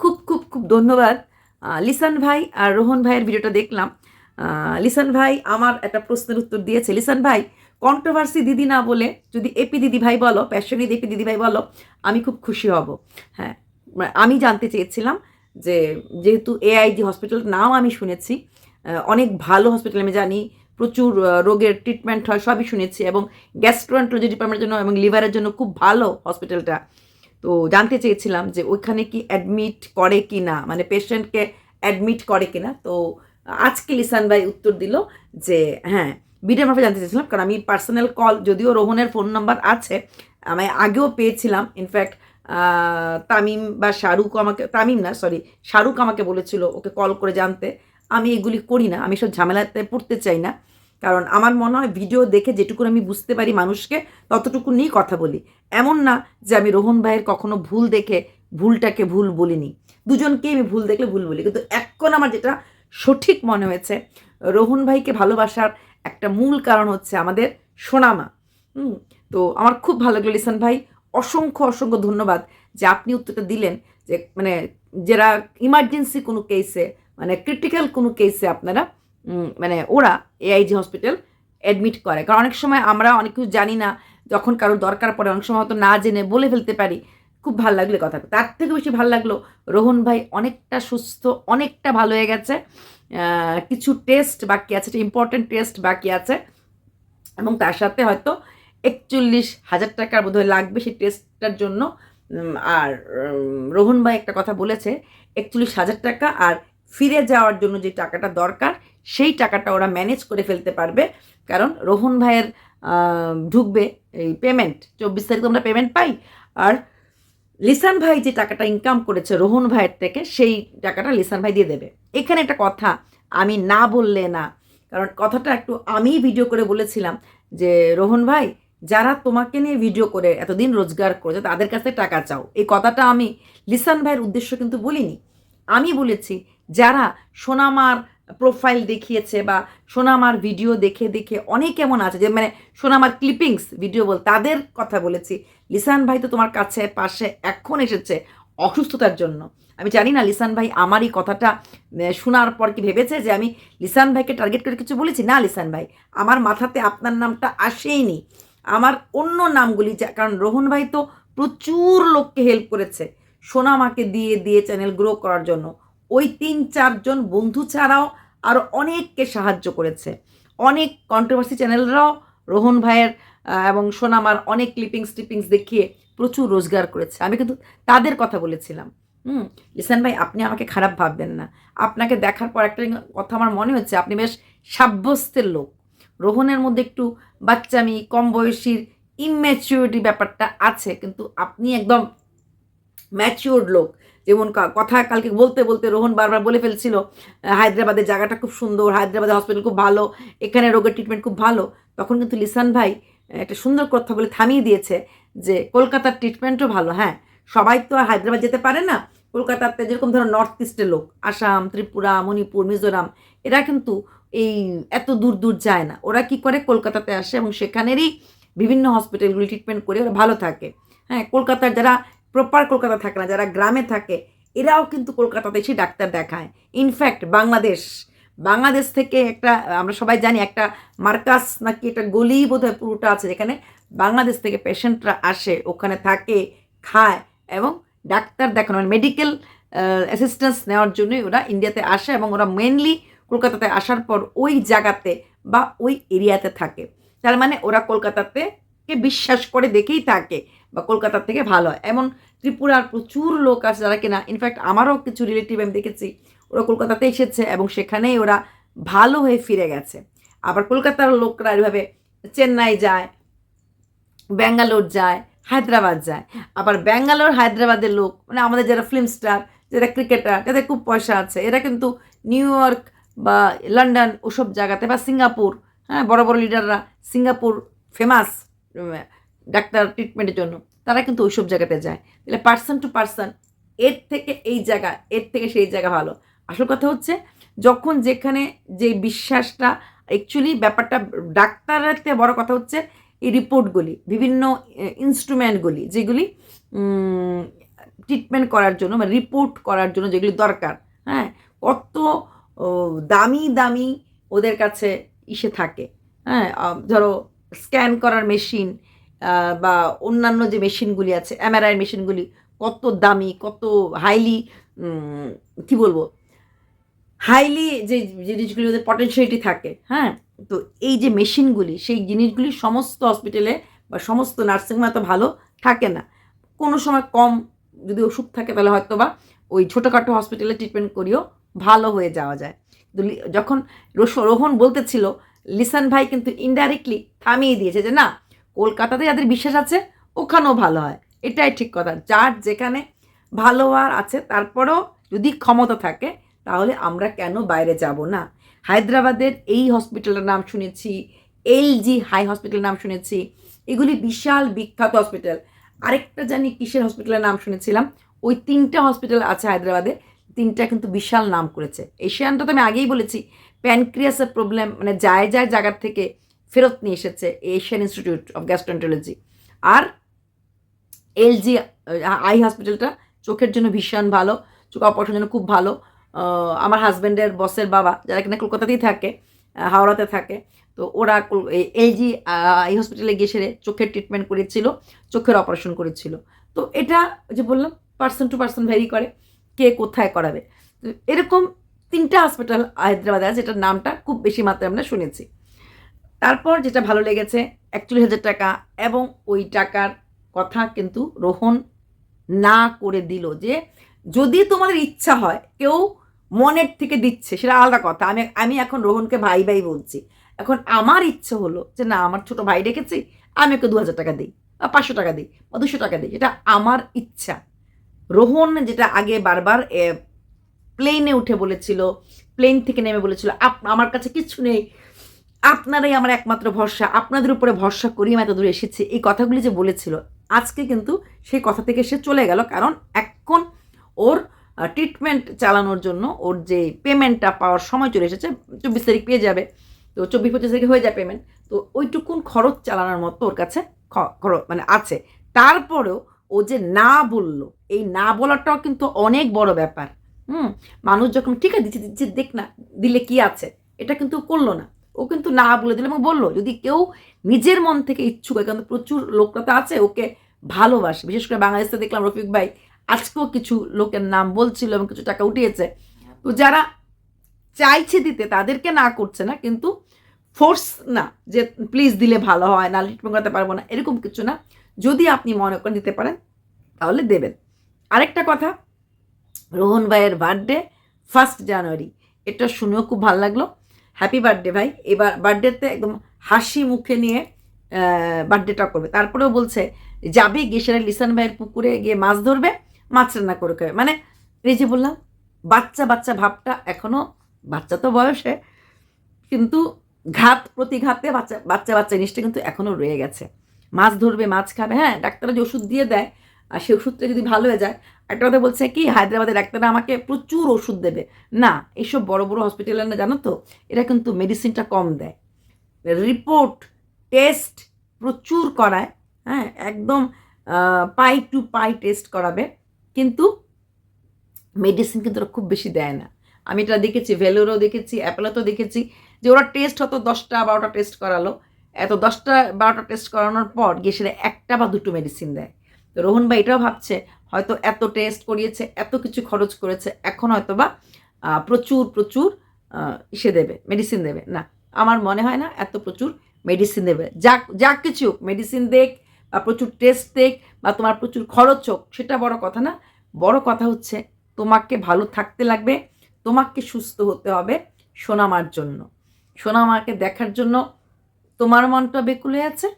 খুব খুব খুব ধন্যবাদ। লিসান ভাই আর রোহন ভাইয়ের ভিডিওটা দেখলাম। লিসান ভাই আমার একটা প্রশ্নের উত্তর দিয়েছে। লিসান ভাই কন্ট্রোভার্সি দিদি না বলে যদি এপি দিদি ভাই বলো প্যাশনিদ এপি দিদি ভাই বলো, আমি খুব খুশি হব। হ্যাঁ আমি জানতে চেয়েছিলাম যে যেহেতু এআইজি হসপিটাল নাম আমি শুনেছি অনেক ভালো হসপিটাল আমি জানি, প্রচুর রোগের ট্রিটমেন্ট হয়, সবই শুনেছি এবং গ্যাস্ট্রোএন্ট্রোলজি ডিপার্টমেন্টের জন্য এবং লিভারের জন্য খুব ভালো হসপিটালটা তো জানতে চেয়েছিলাম যে ওইখানে কি অ্যাডমিট করে কি না মানে পেশেন্টকে অ্যাডমিট করে কি না তো আজকে লিসান ভাই উত্তর দিল যে হ্যাঁ ভিডিও মারফে জানতে চেয়েছিলাম, কারণ আমি পার্সোনাল কল যদিও রোহনের ফোন নাম্বার আছে, আমি আগেও পেয়েছিলাম। ইনফ্যাক্ট তামিম বা শাহরুখ আমাকে, তামিম না সরি শাহরুখ আমাকে বলেছিল ওকে কল করে জানতে। আমি এগুলি করি না, আমি সব ঝামেলাতে পড়তে চাই না। কারণ আমার মনে হয় ভিডিও দেখে যেটুকু আমি বুঝতে পারি মানুষকে ততটুকু নিয়েই কথা বলি। এমন না যে আমি রোহন ভাইয়ের কখনো ভুল দেখে ভুলটাকে ভুল বলিনি। দুজনকেই আমি ভুল দেখলে ভুল বলি। কিন্তু এখন আমার যেটা সঠিক মনে হয়েছে, রোহন ভাইকে ভালোবাসার একটা মূল কারণ হচ্ছে আমাদের সোনামা। হুম, তো আমার খুব ভালো লাগল। লিসান ভাই, অসংখ্য অসংখ্য ধন্যবাদ যে আপনি উত্তরটা দিলেন যে মানে যারা ইমার্জেন্সি কোনো কেসে মানে ক্রিটিক্যাল কোনো কেসে আপনারা মানে ওরা এআইজি হসপিটাল অ্যাডমিট করে। কারণ অনেক সময় আমরা অনেক কিছু জানি না, যখন কারোর দরকার পড়ে, অনেক সময় হয়তো না জেনে বলে ফেলতে পারি। খুব ভালো লাগল কথা তার থেকে বেশি ভালো লাগল রোহন ভাই অনেকটা সুস্থ, অনেকটা ভালো হয়ে গেছে। কিছু টেস্ট বাকি আছে ইম্পর্টেন্ট টেস্ট বাকি আছে। এবং তার সাথে হয়তো একচল্লিশ হাজার টাকার বোধহয় লাগবে সেই টেস্টটার জন্য। আর রোহন ভাই একটা কথা বলেছে, একচল্লিশ হাজার টাকা আর ফিরে যাওয়ার জন্য যে টাকাটা দরকার সেই টাকাটা ওরা ম্যানেজ করে ফেলতে পারবে। কারণ রোহন ভাইয়ের ঢুকবে এই পেমেন্ট চব্বিশ তারিখ আমরা পেমেন্ট পাই। আর লিসান ভাই যে টাকাটা ইনকাম করেছে রোহন ভাইয়ের থেকে, সেই টাকাটা লিসান ভাই দিয়ে দেবে। এখানে একটা কথা, আমি না বললে না। কারণ কথাটা একটু আমি ভিডিও করে বলেছিলাম যে, রোহন ভাই, যারা তোমাকে নিয়ে ভিডিও করে এতদিন রোজগার করেছে, তাদের কাছে টাকা চাও। এই কথাটা আমি লিসান ভাইয়ের উদ্দেশ্য কিন্তু বলিনি। আমি বলেছি, যারা সোনামার প্রোফাইল দেখিয়েছে বা সোনামার ভিডিও দেখে দেখে অনেক এমন আছে, যে মানে সোনামার ক্লিপিংস ভিডিও বল, তাদের কথা বলেছি। লিসান ভাই তো তোমার কাছে, পাশে এখন এসেছে অসুস্থতার জন্য। আমি জানি না, লিসান ভাই আমার এই কথাটা শোনার পর কি ভেবেছে যে আমি লিসান ভাইকে টার্গেট করে কিছু বলেছি? না লিসান ভাই, আমার মাথাতে আপনার নামটা আসেইনি। আমার অন্য নামগুলি কারণ রোহন ভাই তো প্রচুর লোককে হেল্প করেছে। সোনামাকে দিয়ে দিয়ে চ্যানেল গ্রো করার জন্য। ওই তিন চারজন বন্ধু ছাড়াও আরও অনেককে সাহায্য করেছে। অনেক কন্ট্রোভার্সি চ্যানেলরাও রোহন ভাইয়ের এবং সোনামার অনেক ক্লিপিংস টিপিংস দেখিয়ে প্রচুর রোজগার করেছে। আমি কিন্তু তাদের কথা বলেছিলাম। হুম, লিসান ভাই, আপনি আমাকে খারাপ ভাববেন না। আপনাকে দেখার পর একটা কথা আমার মনে হচ্ছে, আপনি বেশ সাব্যস্তের লোক। রোহনের মধ্যে একটু বাচ্চামি, কম বয়সীর ইম্যাচিউরিটি ব্যাপারটা আছে, কিন্তু আপনি একদম ম্যাচিওর্ড লোক। যেমন কথা কালকে বলতে বলতে রোহন বারবার বলে ফেলছিল হায়দ্রাবাদের জায়গাটা খুব সুন্দর, হায়দ্রাবাদের হসপিটাল খুব ভালো, এখানে রোগের ট্রিটমেন্ট খুব ভালো। তখন কিন্তু লিসান ভাই একটা সুন্দর কথা বলে থামিয়ে দিয়েছে যে, কলকাতার ট্রিটমেন্টও ভালো হ্যাঁ। সবাই তো আর হায়দ্রাবাদ যেতে পারে না। কলকাতাতে যেরকম ধরো নর্থ ইস্টের লোক, আসাম, ত্রিপুরা, মণিপুর, মিজোরাম, এরা কিন্তু এই এত দূর দূর যায় না। ওরা কি করে? কলকাতাতে আসে এবং সেখানেরই বিভিন্ন হসপিটালগুলি ট্রিটমেন্ট করে ওরা ভালো থাকে। হ্যাঁ কলকাতার যারা প্রপার কলকাতা থাকে না, যারা গ্রামে থাকে, এরাও কিন্তু কলকাতাতে এসে ডাক্তার দেখায়। ইনফ্যাক্ট বাংলাদেশ বাংলাদেশ থেকে একটা, আমরা সবাই জানি একটা মার্কাস নাকি একটা গলি বোধহয় পুরোটা আছে, যেখানে বাংলাদেশ থেকে পেশেন্টরা আসে, ওখানে থাকে, খায় এবং ডাক্তার দেখানো মানে মেডিকেল অ্যাসিস্ট্যান্স নেওয়ার জন্যই ওরা ইন্ডিয়াতে আসে এবং ওরা মেনলি কলকাতাতে আসার পর ওই জায়গাতে বা ওই এরিয়াতে থাকে। তার মানে ওরা কলকাতাতে কে বিশ্বাস করে দেখেই থাকে। বা কলকাতার থেকে ভালো হয়। এমন ত্রিপুরার প্রচুর লোক আছে যারা কিনা ইনফ্যাক্ট আমারও কিছু রিলেটিভ আমি দেখেছি, ওরা কলকাতাতে এসেছে এবং সেখানেই ওরা ভালো হয়ে ফিরে গেছে। আবার কলকাতার লোকরা এভাবে চেন্নাই যায়, ব্যাঙ্গালোর যায়, হায়দ্রাবাদ যায়। আবার ব্যাঙ্গালোর, হায়দ্রাবাদের লোক মানে আমাদের যারা ফিল্ম স্টার যারা ক্রিকেটার যাদের খুব পয়সা আছে, এরা কিন্তু নিউ ইয়র্ক বা লন্ডন ওসব জায়গাতে বা সিঙ্গাপুর হ্যাঁ বড় বড় লিডাররা সিঙ্গাপুর ফেমাস ডাক্তার ট্রিটমেন্টের জন্য, তারা কিন্তু ওইসব জায়গাতে যায়। তাহলে পার্সন টু পার্সন এর থেকে এই জায়গা, এর থেকে সেই জায়গা ভালো। আসল কথা হচ্ছে, যখন যেখানে যে বিশ্বাসটা অ্যাকচুয়ালি ব্যাপারটা ডাক্তারের থেকে বড় কথা হচ্ছে, এই রিপোর্টগুলি বিভিন্ন ইনস্ট্রুমেন্টগুলি যেগুলি ট্রিটমেন্ট করার জন্য বা রিপোর্ট করার জন্য যেগুলি দরকার হ্যাঁ? কত দামি দামি ওদের কাছে ইসে থাকে হ্যাঁ? ধরো স্ক্যান করার মেশিন বা অন্যান্য যে মেশিনগুলি আছে এমআরআই মেশিনগুলি কত দামি, কত হাইলি কি বলব? হাইলি যে জিনিসগুলি ওদের পটেনশিয়ালিটি থাকে হ্যাঁ? তো এই যে মেশিনগুলি, সেই জিনিসগুলি সমস্ত হসপিটালে বা সমস্ত নার্সিংহোমে এত ভালো থাকে না। কোনো সময় কম যদি ওষুধ থাকে তাহলে হয়তো বা ওই ছোটোখাটো হসপিটালে ট্রিটমেন্ট করিও ভালো হয়ে যাওয়া যায়। যখন রোহন বলতেছিল, লিসান ভাই কিন্তু ইনডাইরেক্টলি থামিয়ে দিয়েছে যে না কলকাতাতে যাদের বিশ্বাস আছে, ওখানেও ভালো হয়। এটাই ঠিক কথা। যার যেখানে ভালো আর আছে, তারপরেও যদি ক্ষমতা থাকে, তাহলে আমরা কেন বাইরে যাব না? হায়দ্রাবাদের এই হসপিটালের নাম শুনেছি এল জি হাই হসপিটালের নাম শুনেছি, এগুলি বিশাল বিখ্যাত হসপিটাল। আরেকটা জানি কিসের হসপিটালের নাম শুনেছিলাম, ওই তিনটা হসপিটাল আছে হায়দ্রাবাদে, তিনটা কিন্তু বিশাল নাম করেছে। এশিয়ানটা তো আমি আগেই বলেছি, প্যানক্রিয়াসের প্রবলেম মানে যায় যায় জায়গার থেকে ফেরত নিয়ে এসেছে এশিয়ান ইনস্টিটিউট অফ গ্যাস্ট্রোন্টোলজি আর এলজি আই হসপিটালটা চোখের জন্য ভীষণ ভালো, চোখ অপারেশনের জন্য খুব ভালো। আমার হাজব্যান্ডের বসের বাবা, যারা কিনা কলকাতাতেই থাকে হাওড়াতে থাকে, তো ওরা এলজি এই হসপিটালে গিয়ে সেরে চোখের ট্রিটমেন্ট করেছিল, চোখের অপারেশন করেছিল। তো এটা যে বললাম পার্সন টু পার্সন ভ্যারি করে, কে কোথায় করাবে। এরকম তিনটা হসপিটাল হায়দ্রাবাদে আছে, যেটার নামটা খুব বেশি মাত্রায় আমরা শুনেছি। তারপর যেটা ভালো লেগেছে, একচল্লিশ হাজার টাকা এবং ওই টাকার কথা কিন্তু রোহন না করে দিল যে, যদি তোমাদের ইচ্ছা হয়, কেউ মনের থেকে দিচ্ছে, সেটা আলাদা কথা। আমি আমি এখন রোহনকে ভাই ভাই বলছি। এখন আমার ইচ্ছে হলো যে, না, আমার ছোট ভাই রেখেছি আমি ওকে দু হাজার টাকা দিই বা পাঁচশো টাকা দিই বা দুশো টাকা দিই, এটা আমার ইচ্ছা। রোহন যেটা আগে বারবার প্লেনে উঠে বলেছিল প্লেন থেকে নেমে বলেছিল আমার কাছে কিচ্ছু নেই আপনারাই আমার একমাত্র ভরসা, আপনাদের উপরে ভরসা করি আমি এত দূরে এসেছি। এই কথাগুলি যে বলেছিল, আজকে কিন্তু সেই কথা থেকে সে চলে গেল, কারণ এখন ওর ট্রিটমেন্ট চালানোর জন্য ওর যে পেমেন্টটা পাওয়ার সময় চলে এসেছে, চব্বিশ তারিখ পেয়ে যাবে। তো চব্বিশ, পঁচিশ তারিখে হয়ে যায় পেমেন্ট তো ওইটুকুন খরচ চালানোর মতো ওর কাছে খরচ মানে আছে। তারপরেও ও যে না বলল, এই না বলাটাও কিন্তু অনেক বড় ব্যাপার। হুম? মানুষ যখন ঠিক আছে দিচ্ছি দিচ্ছি, দেখ না, দিলে কি আছে? এটা কিন্তু করল না। ও কিন্তু না বলে দিল এবং বলল, যদি কেউ নিজের মন থেকে ইচ্ছুক হয়, কারণ প্রচুর লোকরা তো আছে, ওকে ভালোবাসে। বিশেষ করে বাংলাদেশে দেখলাম রফিক ভাই আজকেও কিছু লোকের নাম বলছিল এবং কিছু টাকা উঠিয়েছে। তো যারা চাইছে দিতে, তাদেরকে না করছে না, কিন্তু ফোর্স না যে প্লিজ দিলে ভালো হয় নাহলে ট্রিটমেন্ট করতে পারব না, এরকম কিছু না। যদি আপনি মনে করেন দিতে পারেন, তাহলে দেবেন। আরেকটা কথা, রোহন ভাইয়ের বার্থডে ফার্স্ট জানুয়ারি এটা শুনেও খুব ভালো লাগল। হ্যাপি বার্থডে ভাই। এবার বার্থডেতে একদম হাসি মুখে নিয়ে বার্থডেটা করবে। তারপরেও বলছে, যাবে? গিয়ে সেটা লিসান ভাইয়ের পুকুরে গিয়ে মাছ ধরবে, মাছ রান্না করে খাবে। মানে এই যে বললাম, বাচ্চা বাচ্চা ভাবটা এখনও বাচ্চা তো বয়সে, কিন্তু ঘাত প্রতিঘাতে বাচ্চা বাচ্চা বাচ্চা জিনিসটা কিন্তু এখনও রয়ে গেছে। মাছ ধরবে, মাছ খাবে। হ্যাঁ ডাক্তাররা যে ওষুধ দিয়ে দেয় আর সেই ওষুধটা যদি ভালো হয়ে যায়, একটা কথা বলছে কি, হায়দ্রাবাদের ডাক্তাররা আমাকে প্রচুর ওষুধ দেবে। না, এইসব বড় বড় হসপিটালে না, জানো তো? এরা কিন্তু মেডিসিনটা কম দেয়। রিপোর্ট টেস্ট প্রচুর করায় হ্যাঁ? একদম পাই টু পাই টেস্ট করাবে। কিন্তু মেডিসিন কিন্তু ওরা খুব বেশি দেয় না। আমি এটা দেখেছি ভেলোরও দেখেছি অ্যাপেলোতেও দেখেছি, যে ওরা টেস্ট হতো দশটা বারোটা টেস্ট করালো। এত দশটা বারোটা টেস্ট করানোর পর গিয়ে সেটা একটা বা দুটো মেডিসিন দেয়। তো রোহন ভাই এটাও ভাবছে, হয়তো এত টেস্ট করিয়েছে, এত কিছু খরচ করেছে, এখন হয়তো বা প্রচুর প্রচুর ইসে দেবে মেডিসিন দেবে। না, আমার মনে হয় না এত প্রচুর মেডিসিন দেবে। যা যা কিছু মেডিসিন দেখ, বা প্রচুর টেস্ট দেখ, বা তোমার প্রচুর খরচ হোক, সেটা বড় কথা না। বড় কথা হচ্ছে, তোমাকে ভালো থাকতে লাগবে, তোমাকে সুস্থ হতে হবে সোনামার জন্য। সোনামাকে দেখার জন্য তোমার মনটা বেকুলে আছে,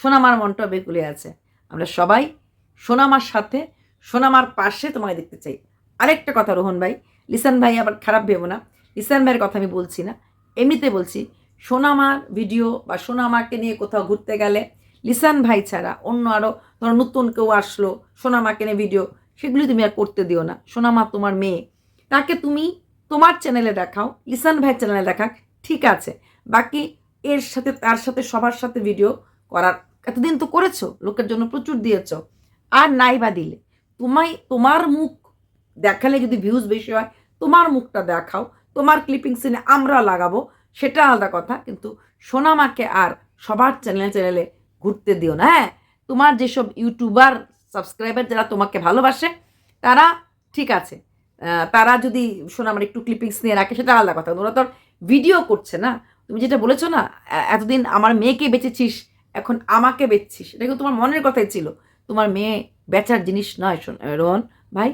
সোনামার মনটা বেকুলে আছে। আমরা সবাই সোনামার সাথে, সোনামার পাশে তোমাকে দেখতে চাই। আরেকটা কথা, রোহন ভাই, লিসান ভাই আবার খারাপ ভেবো না। লিসান ভাইয়ের কথা আমি বলছি না। এমনিতে বলছি, সোনামার ভিডিও বা সোনামাকে নিয়ে কোথাও ঘুরতে গেলে লিসান ভাই ছাড়া অন্য আরও ধরো নতুন কেউ আসলো, সোনামাকে নিয়ে ভিডিও, সেগুলি তুমি আর করতে দিও না। সোনামা তোমার মেয়ে। তাকে তুমি তোমার চ্যানেলে দেখাও, লিসান ভাইয়ের চ্যানেলে দেখাক, ঠিক আছে। বাকি এর সাথে, তার সাথে, সবার সাথে ভিডিও করার এতদিন তো করেছ, লোকের জন্য প্রচুর দিয়েছ। আর নাই বা দিলে। তোমায়, তোমার মুখ দেখালে যদি ভিউজ বেশি হয়, তোমার মুখটা দেখাও, তোমার ক্লিপিং সিনে আমরা লাগাবো, সেটা আলাদা কথা, কিন্তু সোনামাকে আর সবার চ্যানেলে চ্যানেলে ঘুরতে দিও না হ্যাঁ? তোমার যেসব ইউটিউবার সাবস্ক্রাইবার যারা তোমাকে ভালোবাসে, তারা ঠিক আছে। তারা যদি সোনামার একটু ক্লিপিংস নিয়ে রাখে, সেটা আলাদা কথা। ওরা তো ভিডিও করছে না। তুমি যেটা বলেছ না এতদিন আমার মেয়েকে বেঁচেছিস, এখন আমাকে বেচছিস, এটা কিন্তু তোমার মনের কথাই ছিল। তোমার মেয়ে বেচার জিনিস নয় রোহন, ভাই,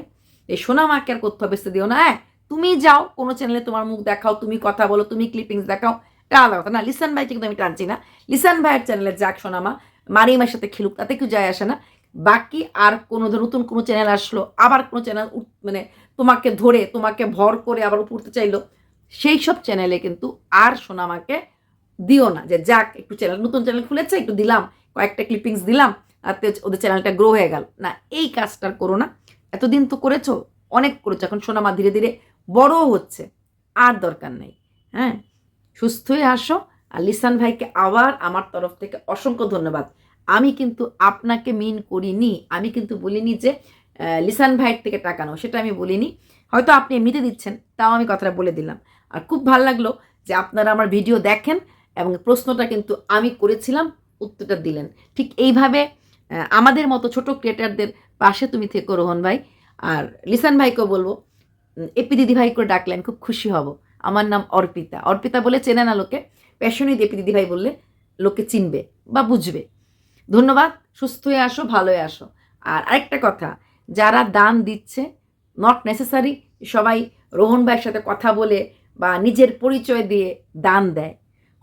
এই সোনামাকে আর কোথাও বেচতে দিও না হ্যাঁ? তুমি যাও, কোনো চ্যানেলে তোমার মুখ দেখাও, তুমি কথা বলো, তুমি ক্লিপিংস দেখাও, এটা আলাদা কথা না, লিসান ভাইকে কিন্তু আমি টানছি না, লিসান ভাইয়ের চ্যানেলে যাক সোনামা মারিমার সাথে খেলুক, তাতে কেউ যায় আসে না, বাকি আর কোনো নতুন কোনো চ্যানেল আসলো, আবার কোনো চ্যানেল মানে তোমাকে ধরে, তোমাকে ভর করে আবার উঠতে চাইলো, সেই সব চ্যানেলে কিন্তু আর সোনামাকে দিও না, যে যাক, একটু চ্যানেল নতুন চ্যানেল খুলেছে, একটু দিলাম, কয়েকটা ক্লিপিংস দিলাম আর তে- ওদের চ্যানেলটা গ্রো হয়ে গেল। না, এই কাজটা করো না। এতদিন তো করেছ, অনেক করেছ। এখন সোনামা ধীরে ধীরে বড়ও হচ্ছে, আর দরকার নেই। হ্যাঁ সুস্থ হয়ে আসো। আর লিসান ভাইকে আবার আমার তরফ থেকে অসংখ্য ধন্যবাদ। আমি কিন্তু আপনাকে মিন করিনি। আমি কিন্তু বলিনি যে লিসান ভাইয়ের থেকে টাকা নাও, সেটা আমি বলিনি। হয়তো আপনি এমনিতে দিচ্ছেন, তাও আমি কথাটা বলে দিলাম। আর খুব ভালো লাগল যে আপনারা আমার ভিডিও দেখেন এবং প্রশ্নটা কিন্তু আমি করেছিলাম, উত্তরটা দিলেন। ঠিক এইভাবে আমাদের মতো ছোট ক্রিয়েটারদের পাশে তুমি থেকো, রোহন ভাই। আর লিসান ভাইকেও বলব এপি দিদি ভাই করে ডাকলেন, খুব খুশি হব। আমার নাম অর্পিতা। অর্পিতা বলে চেনে না লোকে প্যাশনিত এপি দিদি ভাই বললে লোকে চিনবে বা বুঝবে। ধন্যবাদ সুস্থ হয়ে আসো ভালো হয়ে আসো। আর আরেকটা কথা, যারা দান দিচ্ছে নট নেসেসারি সবাই রোহন ভাইয়ের সাথে কথা বলে বা নিজের পরিচয় দিয়ে দান দেয়।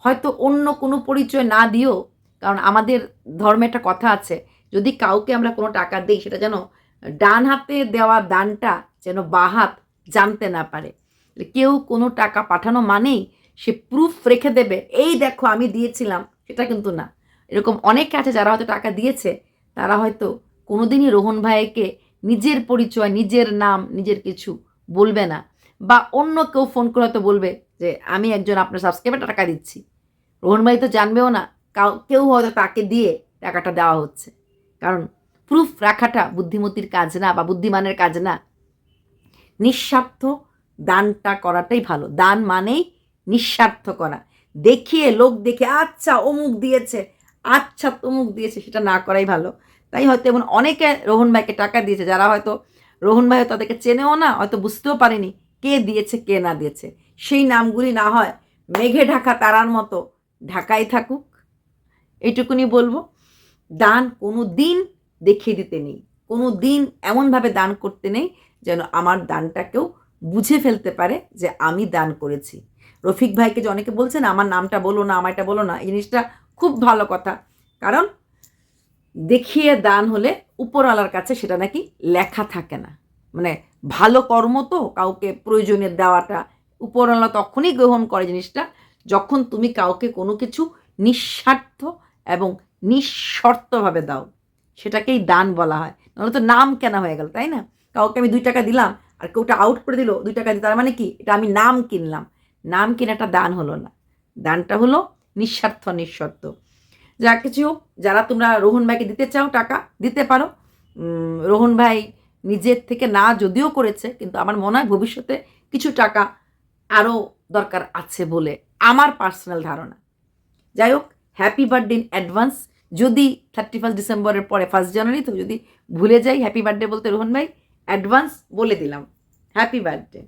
হয়তো অন্য কোনো পরিচয় না দিও কারণ আমাদের ধর্মে একটা কথা আছে যদি কাউকে আমরা কোনো টাকা দিই, সেটা যেন ডান হাতে দেওয়া দানটা যেন বাঁ হাত জানতে না পারে। কেউ কোনো টাকা পাঠানো মানেই সে প্রুফ রেখে দেবে, এই দেখো আমি দিয়েছিলাম। সেটা কিন্তু না। এরকম অনেকে আছে যারা হয়তো টাকা দিয়েছে, তারা হয়তো কোনোদিনই রোহন ভাইকে নিজের পরিচয়, নিজের নাম, নিজের কিছু বলবে না। বা অন্য কেউ ফোন করে হয়তো বলবে যে, আমি একজন আপনার সাবস্ক্রাইবার টাকা দিচ্ছি। রোহন ভাই তো জানবেও না, কাউ, কেউ হয়তো তাকে দিয়ে টাকাটা দেওয়া হচ্ছে। কারণ প্রুফ রাখাটা বুদ্ধিমতির কাজ না বা বুদ্ধিমানের কাজ না। নিঃস্বার্থ দানটা করাটাই ভালো। দান মানেই নিঃস্বার্থ করা। দেখিয়ে, লোক দেখে আচ্ছা অমুক দিয়েছে আচ্ছা তমুক দিয়েছে, সেটা না করাই ভালো। তাই হয়তো এমন অনেকে রোহন ভাইকে টাকা দিয়েছে, যারা হয়তো রোহন ভাই তাদেরকে চেনেও না, হয়তো বুঝতেও পারেনি কে দিয়েছে, কে না দিয়েছে। সেই নামগুলি না হয় মেঘে ঢাকা তারার মতো ঢাকাই থাকুক। এইটুকুনি বলব। দান কোনো দিন দেখিয়ে দিতে নেই। কোনো দিন এমনভাবে দান করতে নেই যেন আমার দানটা কেউ বুঝে ফেলতে পারে যে আমি দান করেছি। রফিক ভাইকে যে অনেকে বলছেন, আমার নামটা বলো না আমার এটা বলো না, এই জিনিসটা খুব ভালো কথা। কারণ দেখিয়ে দান হলে উপরওয়ালার কাছে সেটা নাকি লেখা থাকে না। মানে ভালো কর্ম তো, কাউকে প্রয়োজনে দেওয়াটা, উপরওয়ালা তখনই গ্রহণ করে জিনিসটা যখন তুমি কাউকে কোনো কিছু নিঃস্বার্থ এবং নিঃশর্তভাবে দাও। সেটাকেই দান বলা হয়। নাহলে তো নাম কেনা হয়ে গেল, তাই না? কাউকে আমি দুই টাকা দিলাম, আর কেউটা আউট করে দিল, দুই টাকা দিল তার মানে কি? এটা আমি নাম কিনলাম। নাম কেনাটা দান হলো না। দানটা হলো নিঃস্বার্থ, নিঃশর্ত। যা কিছু যারা তোমরা রোহন ভাইকে দিতে চাও টাকা, দিতে পারো। রোহন ভাই নিজের থেকে না যদিও করেছে, কিন্তু আমার মনে হয় ভবিষ্যতে কিছু টাকা আরও দরকার আছে বলে আমার পার্সোনাল ধারণা। যাই হোক হ্যাপি বার্থডে ইন অ্যাডভান্স যদি থার্টি ফার্স্ট ডিসেম্বরের পরে ফার্স্ট জানুয়ারি তো যদি ভুলে যাই হ্যাপি বার্থডে বলতে রোহন ভাই অ্যাডভান্স বলে দিলাম। Happy birthday